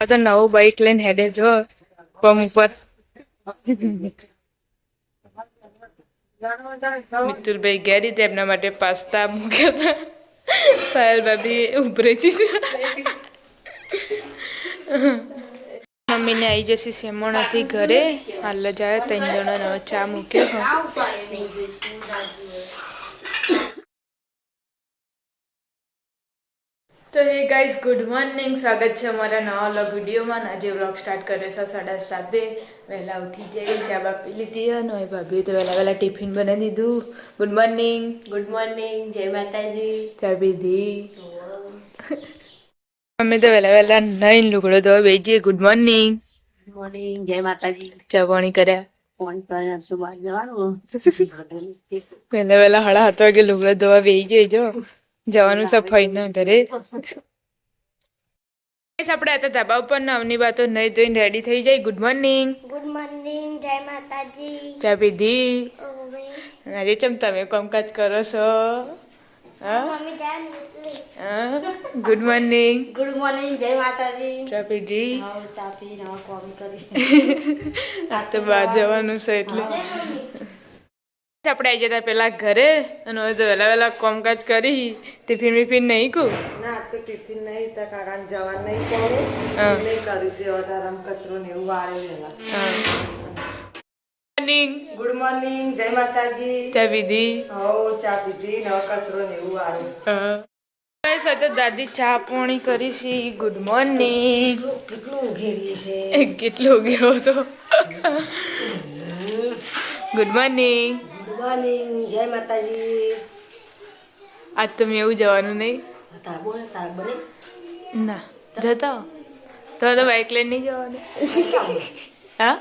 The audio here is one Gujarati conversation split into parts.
તો નવું બાઈક લઈને હેડે જો પમ ઉપર. મિતુલભાઈ ગયા રીતે એમના માટે પાસ્તા મૂક્યા હતા. પાયલ ભાભી ઉભરી મમ્મીને આવી જશે સેમોણાથી ઘરે. હાલ જ આવ્યો ત્રણ જણાનો ચા મૂક્યો. તો હે ગાઈઝ ગુડ મોર્નિંગ સ્વાગત છે અમારા નવા વ્લોગ વિડીયોમાં. આજે વ્લોગ સ્ટાર્ટ કરે છે સાડા સાતે. વહેલા ઉઠી જઈ ચા બા પી લીધી અને ભાભીએ તો વહેલા વહેલા ટિફિન બનાવી દીધું. ગુડ મોર્નિંગ ગુડ મોર્નિંગ જય માતાજી. ચા પીધી અમે તો વહેલા વહેલા નહીં લુગડો તો બેજીએ ગુડ મોર્નિંગ મોર્નિંગ જય માતાજી. ચા પાણી કર્યા? વહેલા વહેલા હળા હાથ વાગે લુગડો ધોવા બેસી જઈ જો જવાનું સફાઈ ના ઘરે આપણે આ ધાબા ઉપર નવની વાતો નહીં જોઈને રેડી થઈ જાય. ગુડ મોર્નિંગ ગુડ મોર્નિંગ જય માતાજી. ચા પીધી? આજે ચમ તમે કામકાજ કરો છો? ગુડ મોર્નિંગ ગુડ મોર્નિંગ જય માતાજી. ચા પીધી? ચા પી નવા કોમ કરી. આ તો બહાર જવાનું છે એટલે. આપણે આવી જતા પેલા ઘરે અને હવે તો વહેલા વહેલા કામકાજ કરી ટિફિન વિફિન નહીં કહું ના તો ટિફિન નહીં તો કાકાને જવા નહીં કહું. નહીં કર્યું જે વધારે કચરો ને એવું વાળે મોર્નિંગ ગુડ મોર્નિંગ જય માતાજી. ચા પીધી? હો ચા પીધી ને કચરો ને એવું વાળે. સાથે દાદી ચા પાણી કરી છે. ગુડ મોર્નિંગ કેટલું ઘેરીએ છે? કેટલો છો? ગુડ મોર્નિંગ જય માતાજી. આજ તમે એવું જવાનું નહીં. તાર બોલ તાર બોલે. ના જતા. તો તો બાઇક લઈને નહીં જવાનું. હા?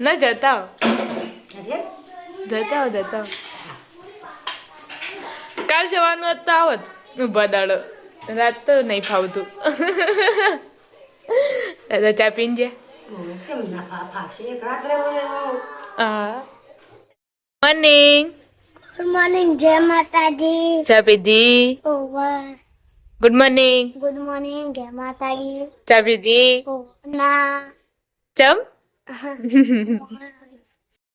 ના જતા જતા જતા કાલ જવાનું હતું તો આવત. ઊભા દાડો. રાત તો નહીં ફાવતું. દાદા ચા પીને જાય હા. મોર્નિંગ ગુડ મોર્નિંગ જય માતાજી ચા પીધી over good morning good morning જય માતાજી ચા પીધી ના ચમ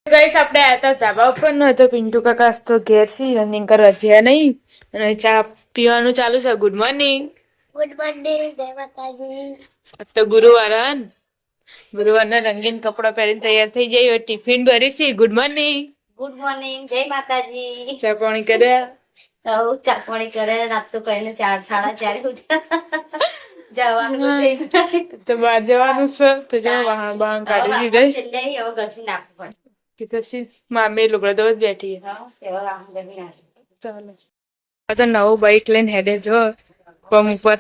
ગઈસ આપણે આયા હતા ધાબા ઉપર ન તો પિન્ટુ કાકા તો ઘેર છે રનિંગ કરવા જ્યાં નહીં. અને ચા પીવાનું ચાલુ છે. ગુડ મોર્નિંગ ગુડ મોર્નિંગ જય માતાજી તો ગુરુવાર ગુરુવારના રંગીન કપડાં પહેરીને તૈયાર થઈ જાય ટિફિન ભરી છે ગુડ મોર્નિંગ ગુડ મોર્નિંગ જય માતાજી. ચા પાણી કર્યા હવે ચા પાણી કરે રાત તો કહીને ચાર સાડા ચારે ઉઠ્યા જવાનું તો બહાર જવાનું છે તો જો વાહન વાહન કાઢી દીધા. છેલ્લે હવે ઘસી નાખવું પડે. પછી મામી લુગડા દોજ બેઠી. ચાલે. આ તો નવું બાઈક લઈને હેડે જો પમ ઉપર.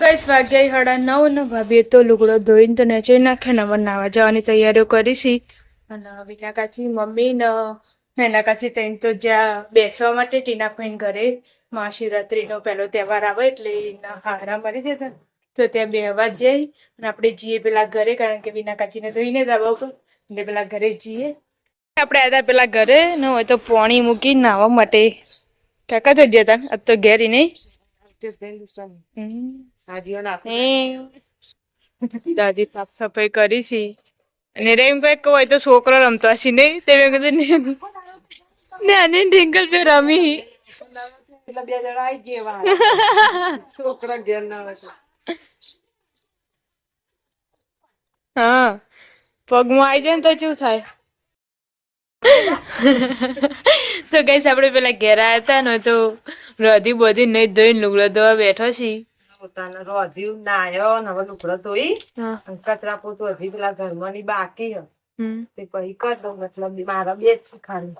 ગઈસ વાગ્યા સાડા નવ ને ભાભીએ તો લુગડો ધોઈને તો નેચોઈ નાખે ને હવે નાવા જવાની તૈયારીઓ કરીશી અને વિના કાચી મમ્મી ને એના કાચી તઈ તો જ્યાં બેસવા માટે ટીના ફઈન ઘરે. મહાશિવરાત્રીનો પહેલો તહેવાર આવે એટલે એના હારા મરી જતા. તો ત્યાં બેહવા જઈ અને આપણે જઈએ પેલા ઘરે કારણ કે વિના કાચીને ધોઈને દાવા ઉપર. એટલે પેલા ઘરે જઈએ. આપણે આવ્યા પેલા ઘરે ને હોય તો પાણી મૂકી નાહવા માટે. કાકા તો જતા આજ તો ઘેરી નહીં. હાજીઓ નાખો દાદી સાફ સફાઈ કરી છે. અને રેમ કંઈક હોય તો છોકરો રમતો હશે નહીં? તે મેં કીધું ને નાની ઢીંગલ પે રમી. એટલે બે જણા આવી જેવા છોકરા ઘેર ના હોય તો. હા. પગમાં આવી જાય ને તો શું થાય? તો કઈ આપણે પેલા ઘેર આવ્યા હતા ને તો રધી બધી નહીં ધોઈને લુગડો ધોવા બેઠો છે. પોતાનો રોધ્યું નાયો ને હવે લુગડો ધોઈ કચરા પોતું હજી પેલા ઘરમાંની બાકી હે. તે પછી કર દઉં મતલબ મારા બે જ ખાલી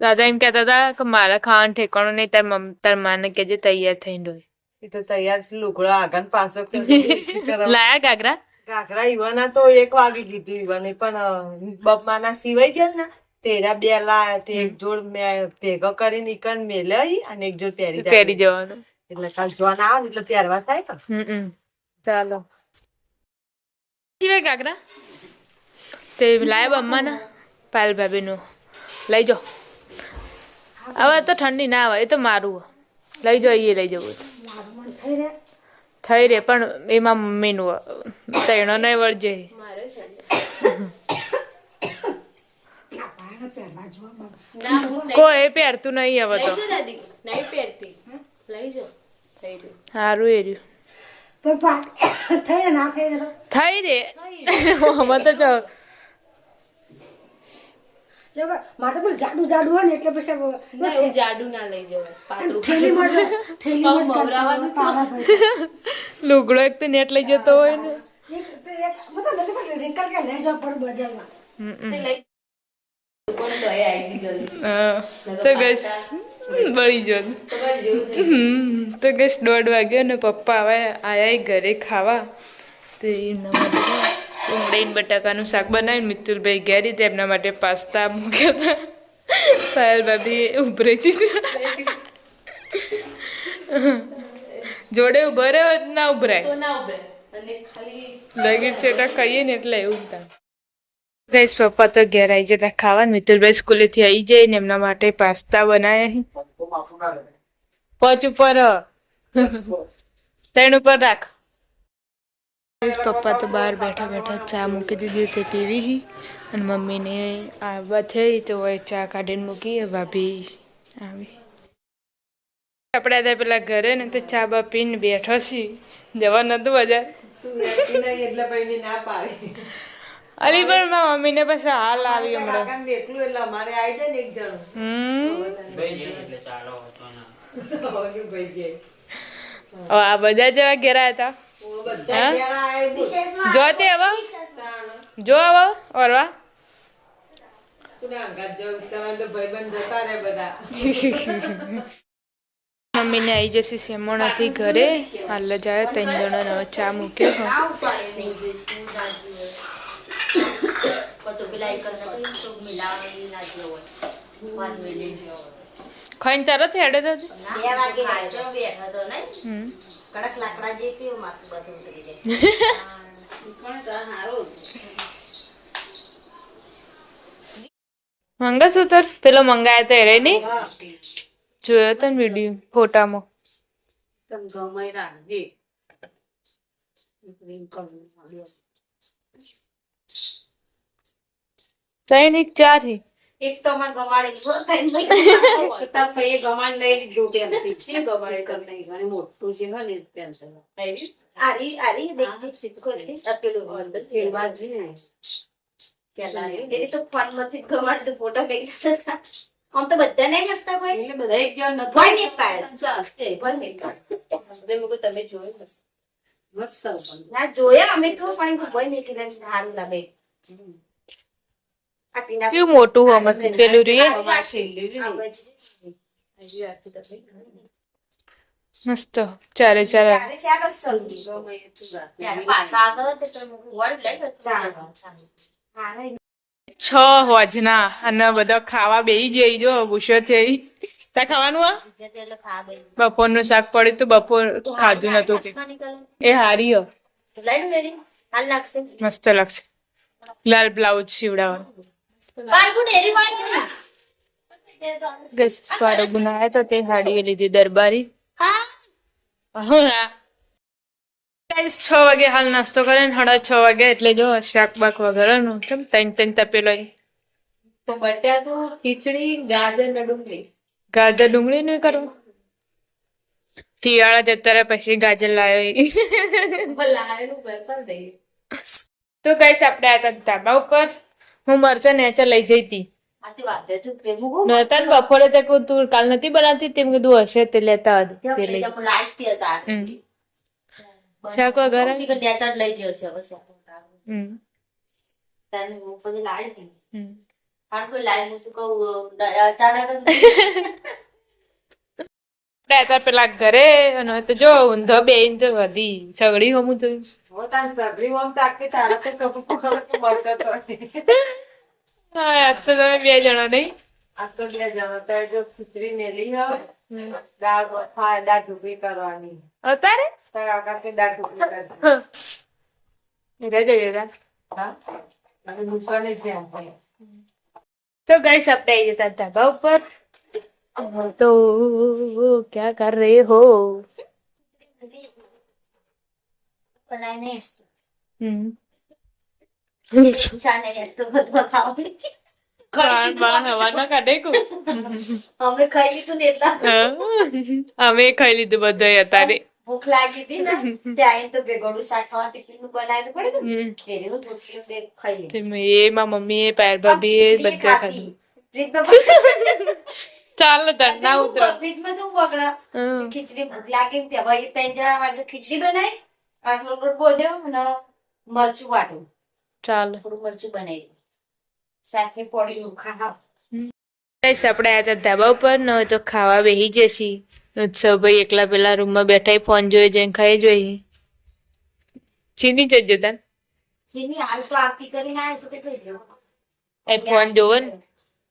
દાદા એમ કેતા હતા કે મારા ખાવાનું ઠેકાણું નહીં તાર મમ તાર માને કહેજે તૈયાર થઈને એ તો તૈયાર લુગડો આગળ પાછો લાયા ગાગરા? કાકરા ઈવાના તો એક વાગી દીધું ઈવાને પણ બપ્પાના સિવાય ગયા ને તેરા બે લાયા તે એક જોડ મેં ભેગો કરીને નીકળ મેલાઈ અને એક જોડ પહેરી પહેરી જવાનું. એટલે કાલ આવે ને એટલે વાત થાય ને ચાલો. સિવાય ગાગરા તે લાયા બમ્માના પાયલ ભાભીનું લઈ જાઓ. હવે તો ઠંડી ના આવે એ તો મારું લઈ જાઓ એ લઈ જવું થઈ રે પણ એમાં મમ્મીનું તૈણો નહીં વળજે. કોઈ પહેરતું નહીં હવે તો. નહીં પહેરતી. સારું એ રહ્યું. થઈ રે તો? જો જો કે મારે તો પેલું જાડું જાડું હોય ને એટલે પછી જાડું ના લઈ જવાય. લુગડો એક તો નેટ લઈ જતો હોય ને. એક- તો એક- તો તે તો. તો બળી જો તો ગઈશ દોઢ વાગ્યો ને પપ્પા આવે આયા ઘરે ખાવા. તો એમના માટે બટાકાનું શાક બનાવીને મિતુલભાઈ ઘેરી તેમના માટે પાસ્તા મૂક્યા હતા પાયલ ભાભી ઉભરાઈ દીધી. જોડે ઊભા રહ્યો હોય ના ઉભરાય. તો છે ઉભરે ખાઈએ ને એટલે એવું થાય. ગઈશ પપ્પા તો ઘેર આવી જતા ખાવા મિતુલભાઈ સ્કૂલેથી આવી જાય ને એમના માટે પાસ્તા બનાવ્યા પચ ઉપર. ત્રણ ઉપર રાખ. પપ્પા તો બહાર બેઠા બેઠા ચા મૂકી દીધી તે પીવી હી. અને મમ્મીને આવવા થઈ તો એ ચા કાઢીને મૂકી ભાભી આવી. આપણે હતા પેલા ઘરે ને તો ચા બા પીને બેઠો છી. જવા નતું બજાર. એટલે ના પાડી. અલી પણ મારા મમ્મીને પછી હાલ આવી હમણાં. એકલું એટલે અમારે આવી જાય ને એક જણ. હમ. ભાઈ જાય. હવે આ બધા જેવા ઘેરા હતા ઓ બધા ઘેરા આય બોલ. જો તે હવે? જો હવે ઓરવા. મમ્મીને આવી જશે સેમોણાથી ઘરે. હાલ જાય ત્રણ જણા ચા મૂક્યો. હો. ના પેલા તો જેવો જેવો ખાઈને તરત હેડે તો બે વાગે બેઠા તો નહીં. કડક લાકડા જે પીવું માથું બધું ઉતરી જાય. પણ સારો મંગળસૂત્ર પેલો મંગાયા તો એરે નહીં? જોયો તો ને વીડિયો ફોટામાં. ત્રણ એક ચાર હે એક તો મને ગમાડે ભાઈએ ગમાણ લઈ લીધું પેનથી. છે ગમાડે કરી નહીં. મોટું છે હા ને એ પેન્સિલ. આરી આરી દેખજી સીધું કરી આપેલું અંદર ખેડવા જ ને. પેલા એ તો ફોનમાંથી ગમાડ તો ફોટો ભેગા થતા આમ તો બધા નહીં હસતા કોઈ એટલે બધા એક જેવા નથી. કોઈ નહીં પાડે. ચાલશે. કોઈ નહીં પાડે. તમે જોયું મસ્ત ના જોયા અમે તો પણ કોઈ નહીં કે સારું લાગે કેવું મોટું હમણાં પેલું રે અમારે છેલ્લું જ આ નહીં. બાજુ. હજી આટલું તમે. મસ્ત ચારે ચાર. છ હોજના અને બધા ખાવા બેહી જઈ જો ગુસ્સો થઈ. ત્યાં ખાવાનું આ બપોરનું શાક પડ્યું તો બપોર ખાધું નતું કે. એ હારી હો. મસ્ત લાગશે. લાલ બ્લાઉઝ સીવડાવવાનું. બારકુ ડેરી માં છે ગસ પારો ગુનાયા તો તે હાડી લીધી દરબારી. છ વાગે હાલ નાસ્તો કરે ને સાડા છ વાગે એટલે જો શાક બાક વગરનું કેમ ત્રણ ત્રણ તપેલો ય. ખીચડી ગાજર ને ડુંગળી. ગાજર ડુંગળી નું કરવું શિયાળા જતા રહ્યા પછી ગાજર લાવ્યો લાયેલું તો કઈ આપણે આ હતા ધાબા ઉપર હું મરચા નેચા લઈ જઈ હતી બપોરે તે કહું તું કાલ નથી બનાવતી તેમ કીધું હશે તે લેતા તે લઈ શાકો નેચર લઈ ગયો છે હું પછી લાવી હતી? કોઈ લાવી શું કહું અચાનક જ આપણે હતા પેલા ઘરે અને તો જો ઊંધો બે ઇંચ વધી સગડી હમું. હા આજ તો તમે બે જણા નહીં. આજ તો બે જણા. તારે જો ખીચડી મેલી હવે દાળ હા દાળ ઢોકળી કરવાની. અતારે તારા કાકા કે દાળ ઢોકળી કરવાની જઈએ એરા હા? અને જ તો ગઈ આપણે જતા ધાબા ઉપર. અ, क्या ના કાઢે કો અમે ખાઈ લીધું ને એટલા હા. અમે ખાઈ લીધું બધા અત્યારે ભૂખ લાગી હતી ને ત્યાં તો ભેગોડું શાક ખાવા ટિફિનનું બનાવીને પડે તો હમ. પેલું રોટલી બે ખાઈ લીધી તેમાં એ માં મમ્મી એ પાયર ભાભી એ બધા ખાધી. ચાલો તર ના ઉતરો. ફ્રીજમાં તો હમ. ખીચડી ભૂખ લાગી ને ત્યાં ભાઈ ત્રણ જણા માટે ખીચડી બનાવી આટલો લોટ બોધ્યો અને મરચું વાટું. ચાલો. થોડું મરચું બનાવી સાથે પડી ખાવા. ગાઈસ આપણે આ ધાબા ઉપર ન હોય તો ખાવા બેસી જશી. ઉત્સવભાઈ એકલા પેલા રૂમમાં બેઠા ફોન જોઈ જઈને ખાઈ જોઈ. ચીની જજો તન ચીની હાલ તો આરતી કરીને આવ્યો છું કેટલું ફોન જોવો ને.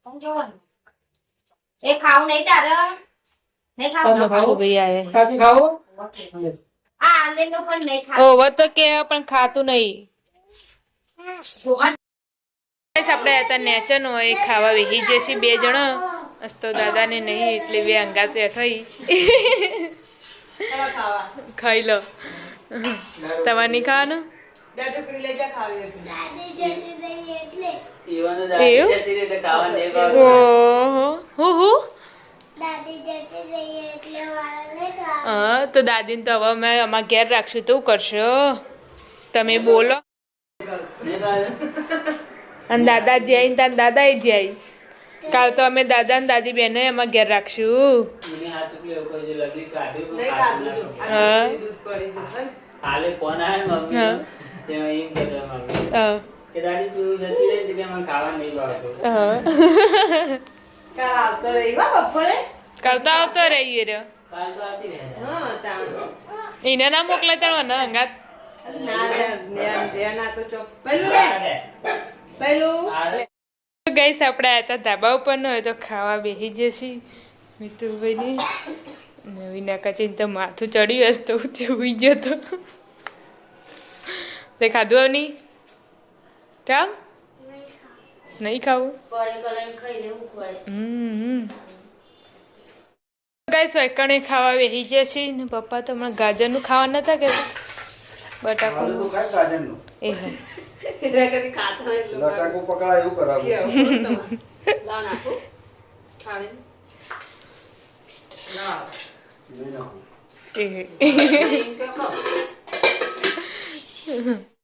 ફોન જોવાનું એ ખાવું નહીં તારે. નહીં ખાવું? ઉત્સવભાઈ આયા. કાકી ખાવો? આ આલેનો પણ નહીં ખાવું ઓવર તો કે પણ ખાતું નહીં. આપણે હતા નેચર નો એ ખાવા વેહી જે છે બે જણ. તો દાદાને નહીં એટલે બે અંગાત બેઠો ખાઈ લો. તમારે નહીં ખાવાનું? ટુકડી લઈ ખાવી હતી. દાદી જતી રહી એટલે. ઓહો. હું હું? દાદી જતી રહી એટલે મારે નહીં હા તો દાદીને તો હવે અમે અમારા ઘેર રાખશું. તો શું કરશો? તમે બોલો. અને દાદા જાય ને તાર દાદા જાય કાલ તો અમે દાદા ને દાદી બેને એમાં ઘેર રાખશું. હા. કાલે ફોન આવ્યો હા. એમ આવતો રહી હો બપોરે. એને ના મોકલે તણ મને પેલું ગઈસ આપણે આયા ધાબા ઉપર ન હોય તો ખાવા બેસી જશી મિતુભાઈની નવીના કચીને તો માથું ચડ્યું હશે તો તે ઉઈ તો તે ખાધું નહીં? કેમ? નહીં ખાવું. હમ વેકણે ખાવા બેસી જશે ને પપ્પા તો હમણાં ગાજરનું ખાવા નતા કે બટાકું. હા. એ 嗯哼。